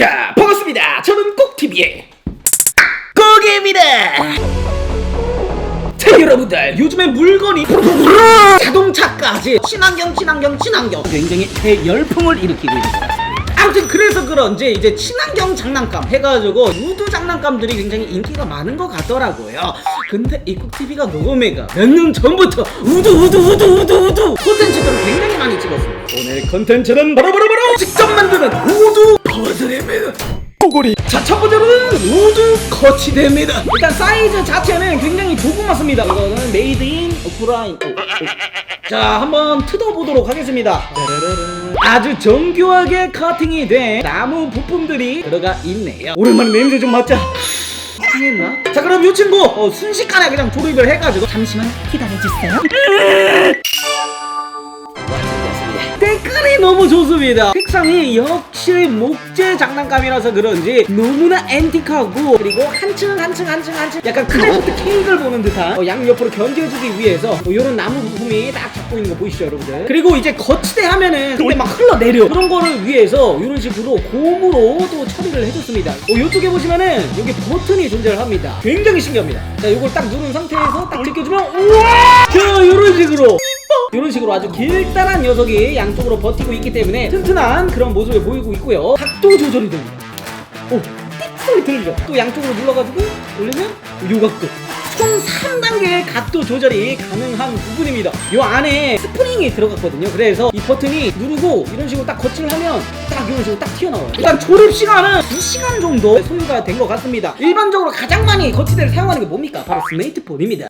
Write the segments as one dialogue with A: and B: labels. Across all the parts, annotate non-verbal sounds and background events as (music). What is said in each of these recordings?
A: 자, 반갑습니다. 저는 꼭TV의 꼭입니다. 자, 여러분들, 요즘에 물건이 자동차까지 친환경, 친환경, 친환경 굉장히 대열풍을 일으키고 같습니다. 아무튼 그래서 그런지 이제 친환경 장난감 해가지고 우드 장난감들이 굉장히 인기가 많은 것 같더라고요. 근데 이 꼭TV가 녹음회가 몇 년 전부터 우드 우드 우드 우드 우드 콘텐츠들을 굉장히 많이 찍었습니다. 오늘 콘텐츠는 바로 바로 바로 직접 만드는 우드 퍼즐입니다. 꼬골이 자 첫 번째로는 우드 거치대입니다 일단 사이즈 자체는 굉장히 조그맣습니다 이거는 메이드 인 오프라인 오, 오. 자 한번 뜯어보도록 하겠습니다 짜라라라. 아주 정교하게 커팅이 된 나무 부품들이 들어가 있네요 오랜만에 냄새 좀 맡자 했나? 자 그럼 이 친구 어, 순식간에 그냥 조립을 해가지고 잠시만 기다려주세요 댓글이 너무 좋습니다. 색상이 역시 목재 장난감이라서 그런지 너무나 앤틱하고 그리고 한층 한층 한층 한층 약간 크래프트 케이크를 보는 듯한 어, 양옆으로 견제해주기 위해서 뭐 이런 나무 부품이 딱 잡고 있는 거 보이시죠 여러분들? 그리고 이제 거치대 하면은 근데 막 흘러내려 그런 거를 위해서 이런 식으로 고무로 또 처리를 해줬습니다. 어, 이쪽에 보시면은 여기 버튼이 존재를 합니다. 굉장히 신기합니다. 자 이걸 딱 누른 상태에서 딱 제껴주면 우와! 자 이런 식으로 이런 식으로 아주 길다란 녀석이 양쪽으로 버티고 있기 때문에 튼튼한 그런 모습을 보이고 있고요. 각도 조절이 됩니다. 오, 띡 소리 들리죠? 또 양쪽으로 눌러가지고 올리면 요 각도. 총 3단계의 각도 조절이 가능한 부분입니다. 요 안에 스프링이 들어갔거든요. 그래서 이 버튼이 누르고 이런 식으로 딱 거치를 하면 딱 이런 식으로 딱 튀어나와요. 일단 조립 시간은 2시간 정도 소요가 된 것 같습니다. 일반적으로 가장 많이 거치대를 사용하는 게 뭡니까? 바로 스마트폰입니다.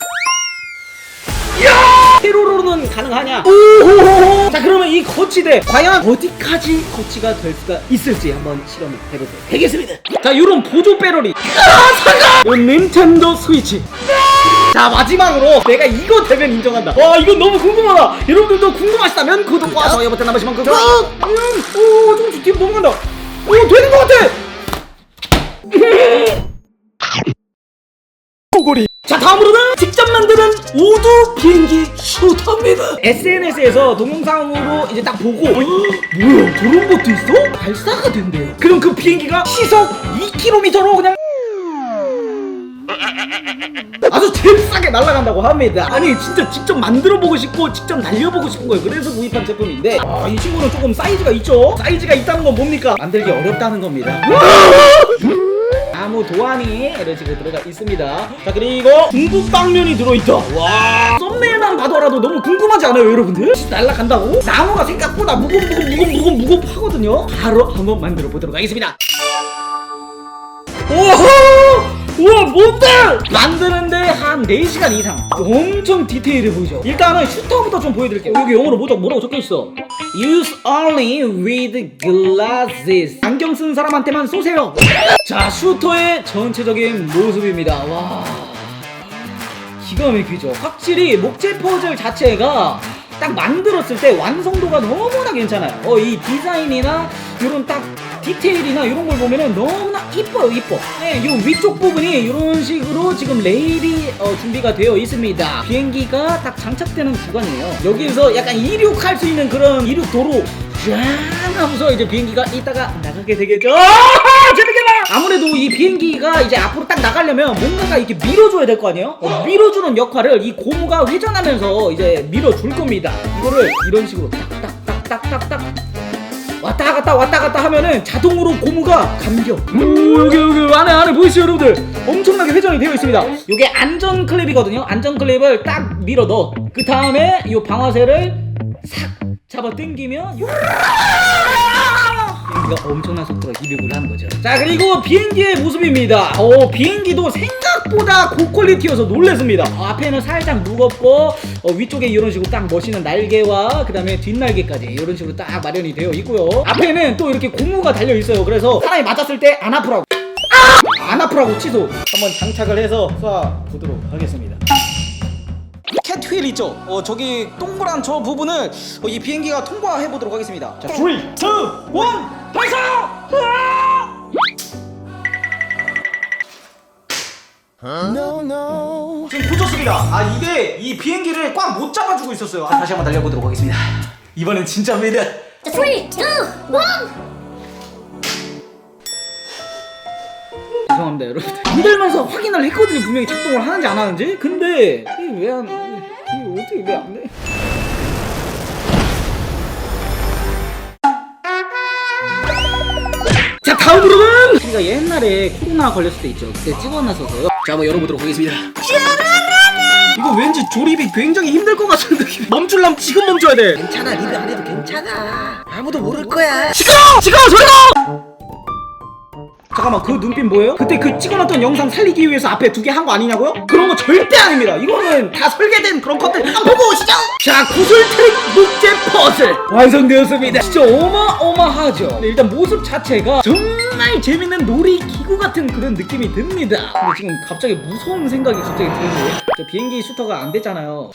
A: 세로로는 가능하냐? 오호호호. 자 그러면 이 거치대 과연 어디까지 거치가 될 수가 있을지 한번 실험을 해보도록 하겠습니다. 자 이런 보조 배터리. 아 사과. 이 닌텐도 스위치. 자 마지막으로 내가 이거 되면 인정한다. 와 이건 너무 궁금하다. 여러분들도 궁금하시다면 구독과 좋아요 버튼 한 번씩만 꾹. 오 조금씩 뒤로 넘어간다. 오 되는 것 같아. 꼬골이. 자 다음으로는 직접 만드는 우드 비행기 슈터입니다. SNS에서 동영상으로 이제 딱 보고 어, 뭐야 저런 것도 있어? 발사가 된대요. 그럼 그 비행기가 시속 2km로 그냥 (laughs) 아주 잽싸게 날아간다고 합니다. 아니 진짜 직접 만들어 보고 싶고 직접 날려보고 싶은 거예요. 그래서 구입한 제품인데 아, 이 친구는 조금 사이즈가 있죠. 사이즈가 있다는 건 뭡니까? 만들기 어렵다는 겁니다. (laughs) 나무 도안이 식으로 들어가 있습니다. 자 그리고 중국 당면이 들어있다. 와 썸네일만 봐더라도 너무 궁금하지 않아요, 여러분들? 날라간다고? 나무가 생각보다 무겁 무겁 무겁 무겁 무겁 하거든요. 바로 한번 만들어 보도록 하겠습니다. 오호! 우와 뭔데? 만드는데 한 4시간 이상. 엄청 디테일해 보이죠? 일단은 슈터부터 좀 보여드릴게요. 여기 영어로? 뭐라고 적혀있어? Use only with glasses. 안경 쓴 사람한테만 쏘세요. 자 슈터의 전체적인 모습입니다. 와. 기가 막히죠? 확실히 목재 퍼즐 자체가 딱 만들었을 때 완성도가 너무나 괜찮아요. 어 이 디자인이나 이런 딱 디테일이나 이런 걸 보면은 너무나 이뻐요 이뻐. 네, 요 위쪽 부분이 이런 식으로 지금 레일이 어, 준비가 되어 있습니다. 비행기가 딱 장착되는 구간이에요. 여기에서 약간 이륙할 수 있는 그런 이륙 도로 짠 하면서 이제 비행기가 이따가 나가게 되겠죠? 아, 재밌겠다! 아무래도 이 비행기가 이제 앞으로 딱 나가려면 뭔가가 이렇게 밀어줘야 될 거 아니에요? 어, 밀어주는 역할을 이 고무가 회전하면서 이제 밀어줄 겁니다. 이거를 이런 식으로 딱딱딱딱딱 왔다 갔다 왔다 갔다 하면은 자동으로 고무가 감겨. 오, 여기 여기 안에 안에 보이시죠 여러분들? 엄청나게 회전이 되어 있습니다. 이게 안전 클립이거든요. 안전 클립을 딱 밀어 넣어. 그 다음에 이 방아쇠를 싹 잡아 당기면 비행기가 엄청난 속도로 이륙을 하는 거죠. 자 그리고 비행기의 모습입니다. 어 비행기도 생각보다 고퀄리티여서 놀랬습니다. 어, 앞에는 살짝 무겁고 어, 위쪽에 이런 식으로 딱 멋있는 날개와 그 다음에 뒷날개까지 이런 식으로 딱 마련이 되어 있고요. 앞에는 또 이렇게 고무가 달려 있어요. 그래서 사람이 맞았을 때 안 아프라고. 아! 안 아프라고 취소. 한번 장착을 해서 쏴 보도록 하겠습니다. 캣휠 있죠? 어 저기 동그란 저 부분을 어, 이 비행기가 통과해 보도록 하겠습니다. 자, 3, 2, 1, 발사! 지금 부졌습니다. 아 이게 이 비행기를 꽉 못 잡아주고 있었어요. 아, 다시 한번 달려보도록 하겠습니다. 이번엔 진짜입니다.
B: Three, two, one.
A: 죄송합니다 여러분 만들면서 확인을 했거든요 분명히 작동을 하는지 안 하는지 근데 이게 왜안 이게 어떻게 왜 안 돼? 다음으로는 우리가 옛날에 코로나 걸렸을 때 있죠 그때 찍어놨어서요 자 한번 열어보도록 하겠습니다
B: 이거 왠지 조립이 굉장히 힘들 것 같은 느낌. (laughs) 멈출라면 지금 멈춰야 돼.
C: 괜찮아 리뷰 안 해도 괜찮아 아무도 모를 거야
B: 시끄러! 시끄러! 소리가!
A: 잠깐만 그 눈빛 뭐예요? 그때 그 찍어놨던 영상 살리기 위해서 앞에 두 개 한 거 아니냐고요? 그런 거 절대 아닙니다 이거는 다 설계된 그런 것들 한번 보고 오시죠 자 구슬 트릭 목재 퍼즐 완성되었습니다 진짜 어마어마하죠 네, 일단 모습 자체가 정말 재밌는 놀이 기구 같은 그런 느낌이 듭니다 근데 지금 갑자기 무서운 생각이 갑자기 드는데 저 비행기 슈터가 안 됐잖아요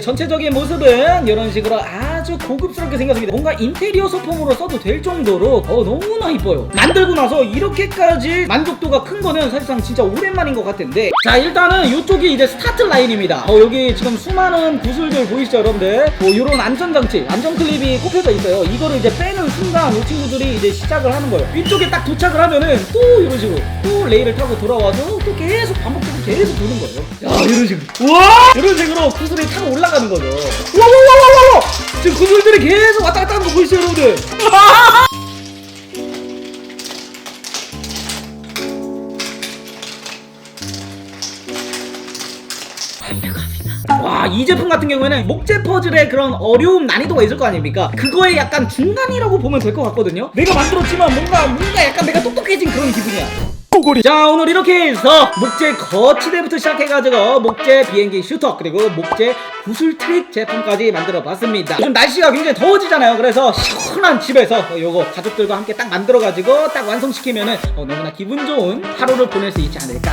A: 전체적인 모습은 이런 식으로 아주 고급스럽게 생겼습니다. 뭔가 인테리어 소품으로 써도 될 정도로 어, 너무나 이뻐요. 만들고 나서 이렇게까지 만족도가 큰 거는 사실상 진짜 오랜만인 것 같은데 자 일단은 이쪽이 이제 스타트 라인입니다. 어, 여기 지금 수많은 구슬들 보이시죠 여러분들? 뭐 이런 안전장치, 안전클립이 꼽혀져 있어요. 이거를 이제 빼는 순간 이 친구들이 이제 시작을 하는 거예요. 이쪽에 딱 도착을 하면은 또 이런 식으로 또 레일을 타고 돌아와서 또 계속 반복적으로 계속 도는 거예요. 야 이런 식으로. 와 이런 식으로 구슬이 타고 올라가는 거죠. 와와와와와 지금 구슬들이 계속 왔다 갔다 하는 거 보이시죠 여러분들? 와, 이 제품 같은 경우에는 목재 퍼즐의 그런 어려움 난이도가 있을 거 아닙니까? 그거에 약간 중간이라고 보면 될 것 같거든요. 내가 만들었지만 뭔가 뭔가 약간 내가 똑똑해진 그런 기분이야.
B: 꼬골이.
A: 자 오늘 이렇게 해서 목재 거치대부터 시작해가지고 목재 비행기 슈터 그리고 목재 구슬 트릭 제품까지 만들어 봤습니다 요즘 날씨가 굉장히 더워지잖아요 그래서 시원한 집에서 어, 요거 가족들과 함께 딱 만들어가지고 딱 완성시키면은 어, 너무나 기분 좋은 하루를 보낼 수 있지 않을까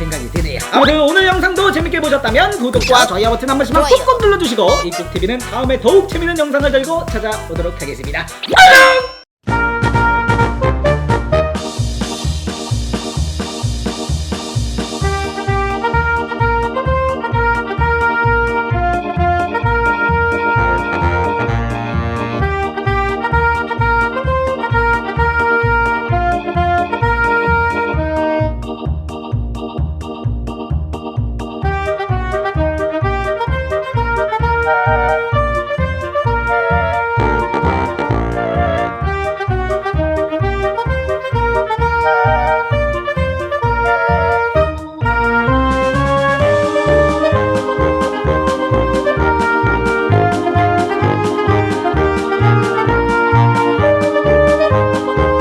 A: 생각이 드네요. 아무튼 오늘 영상도 재밌게 보셨다면 구독과 좋아요 버튼 한 번씩만 꾹꾹 눌러주시고 이국TV는 다음에 더욱 재밌는 영상을 들고 찾아오도록 하겠습니다. 안녕